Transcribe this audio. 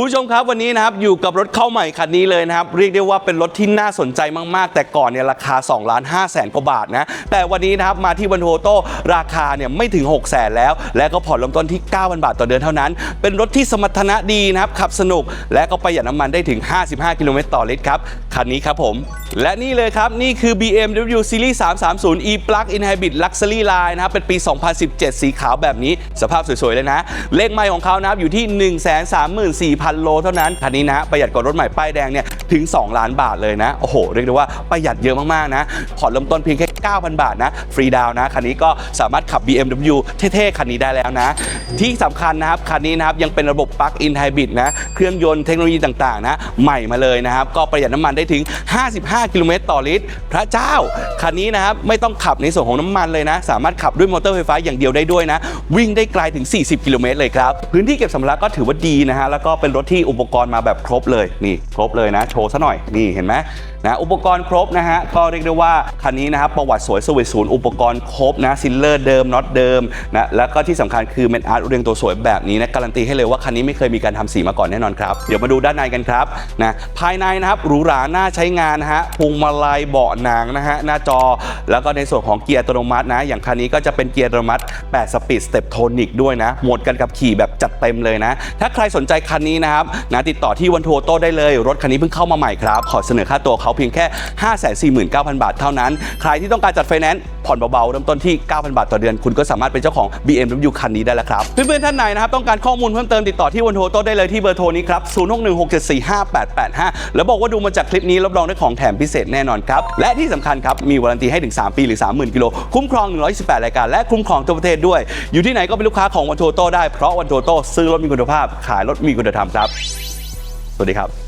คุณผู้ชมครับวันนี้นะครับอยู่กับรถเข้าใหม่คันนี้เลยนะครับเรียกได้ว่าเป็นรถที่น่าสนใจมากๆ แต่ก่อนเนี่ยราคา2ล้าน5แสนกว่าบาทนะแต่วันนี้นะครับมาที่วันโทโต้ราคาเนี่ยไม่ถึง6แสนแล้ว และก็ผ่อนเริ่มต้นที่ 9,000 บาทต่อเดือนเท่านั้น เป็นรถที่สมรรถนะดีนะครับขับสนุกและก็ประหยัดน้ำมันได้ถึง 55 กิโลเมตรต่อลิตรครับคันนี้ครับผมและนี่เลยครับ นี่คือ BMW Series 330 e Plug-in Hybrid Luxury Line นะครับ เป็นปี 2017 สีขาวแบบนี้ สภาพสวย ๆ เลยนะ เลขไมล์ของเขานะครับอยู่ที่ 134,000โลเท่านั้น คันนี้นะประหยัดกว่ารถใหม่ป้ายแดงเนี่ยถึง 2 ล้านบาทเลยนะ โอ้โห เรียกได้ว่าประหยัดเยอะมากๆนะผ่อนเริ่มต้นเพียงแค่ 9,000 บาทนะ ฟรีดาวนะ คันนี้ก็สามารถขับ BMW เท่ๆ คันนี้ได้แล้วนะ ที่สำคัญนะครับ คันนี้นะครับ ยังเป็นระบบ Plug-in Hybrid นะ เครื่องยนต์เทคโนโลยีต่างๆ นะ ใหม่มาเลยนะครับ ก็ประหยัดน้ำมันได้ถึง 55 กิโลเมตรต่อลิตร พระเจ้า คันนี้นะครับ ไม่ต้องขับในส่วนของน้ำมันเลยนะ สามารถขับด้วยมอเตอร์ไฟฟ้าอย่างเดียวได้ด้วยนะ วิ่งได้ไกลถึง 40 กิโลเมตรเลยครับ พื้นที่เก็บสัมภาระก็ถือว่าดีนะฮะ แล้วก็เป็นรถที่อุปกรณ์มาแบบครบเลยนี่ครบเลยนะ โชว์ซะหน่อยนี่เห็นไหมนะอุปกรณ์ครบนะฮะก็เรียกได้ว่าคันนี้นะครับประวัติสวยสวยศูนย์อุปกรณ์ครบนะซิลเลอร์เดิมน็อตเดิมนะแล้วก็ที่สำคัญคือเมนอาร์ตเรียงตัวสวยแบบนี้นะการันตีให้เลยว่าคันนี้ไม่เคยมีการทำสีมาก่อนแน่นอนครับ เดี๋ยวมาดูด้านในกันครับนะภายในนะครับหรูหราน่าใช้งานนะฮะพวงมาลัยเบาะหนังนะฮะหน้าจอ แล้วก็ในส่วนของเกียร์อัตโนมัตินะ อย่างคันนี้ก็จะเป็นเกียร์อัตโนมัติ 8 สปีดสเต็ปโทนิกด้วยนะโหมดการขับขี่แบบจัดเต็มเลยนะ ถ้าใครสนใจคันนี้นะครับนะติดต่อที่วันโทโต้ได้เลยรถคันนี้เพิ่งเข้ามาใหม่ครับขอเสนอค่าตัวเขาเพียงแค่ 549,000 บาทเท่านั้น ใครที่ต้องการจัดไฟแนนซ์ผ่อนเบาๆ เริ่มต้นที่ 9,000 บาทต่อเดือน คุณก็สามารถเป็นเจ้าของ BMW คันนี้ได้แล้วครับ เพื่อนๆ ท่านไหนนะครับ ต้องการข้อมูลเพิ่มเติมติดต่อที่วันโทโต้ได้เลยที่เบอร์โทรนี้ครับ 0616745885 แล้วบอกว่าดูมาจากคลิปนี้รับรองได้ของแถมพิเศษแน่นอนครับ และที่สำคัญครับ มีวารันตีให้ถึง 3 ปีหรือ 30,000 กิโล คุ้มครอง128รายการ และคุ้มครองทั่วประเทศด้วย อยู่ที่ไหนก็เป็นลูกค้าของวันโทโต้ได้ เพราะวันโทโต้ซื้อรถมีคุณภาพ ขายรถมีคุณธรรมครับ สวัสดีครับ